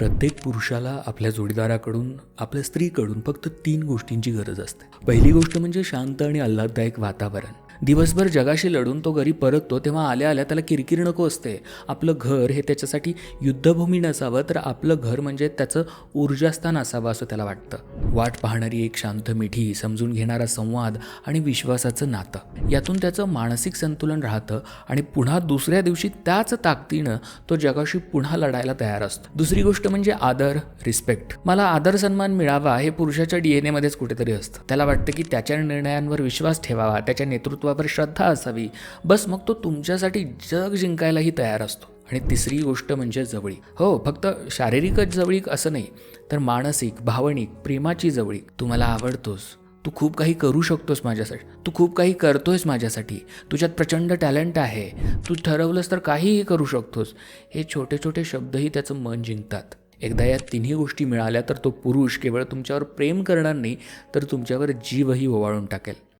प्रत्येक पुरुषाला आपल्या जोडीदाराकडून आपल्या स्त्रीकडून फक्त तीन गोष्टींची गरज असते. पहिली गोष्ट म्हणजे शांत आणि आल्हाददायक वातावरण. दिवसभर जगाशी लढून तो घरी परततो तेव्हा आल्या आल्या त्याला किरकिर नको असते. आपलं घर हे त्याच्यासाठी युद्धभूमी नसावं तर आपलं घर म्हणजे त्याचं ऊर्जास्थान असावं असं त्याला वाटतं. वाट पाहणारी एक शांत मिठी समजून घेणारा संवाद आणि विश्वासाचं नातं. यातून त्याचं मानसिक संतुलन राहतं आणि पुन्हा दुसऱ्या दिवशी त्याच ताकदीनं तो जगाशी पुन्हा लढायला तयार असतो. दुसरी गोष्ट म्हणजे आदर रिस्पेक्ट. मला आदर सन्मान मिळावा हे पुरुषाच्या डी एन एमध्येच कुठेतरी असतं. त्याला वाटतं की त्याच्या निर्णयांवर विश्वास ठेवावा त्याच्या नेतृत्व नेतृत्वावर श्रद्धा असावी. बस मग तो तुमच्यासाठी जग जिंकायलाही तयार असतो. आणि तिसरी गोष्ट म्हणजे जवळीक. हो फक्त शारीरिकच जवळीक असं नाही तर मानसिक भावनिक प्रेमाची जवळीक. तू मला आवडतोस. तू खूप काही करू शकतोस माझ्यासाठी. तू खूप काही करतोयस माझ्यासाठी. तुझ्यात प्रचंड टॅलेंट आहे. तू ठरवलंस तर काहीही करू शकतोस. हे छोटे छोटे शब्दही त्याचं मन जिंकतात. एकदा या तिन्ही गोष्टी मिळाल्या तर तो पुरुष केवळ तुमच्यावर प्रेम करणार नाही तर तुमच्यावर जीवही ओवाळून टाकेल.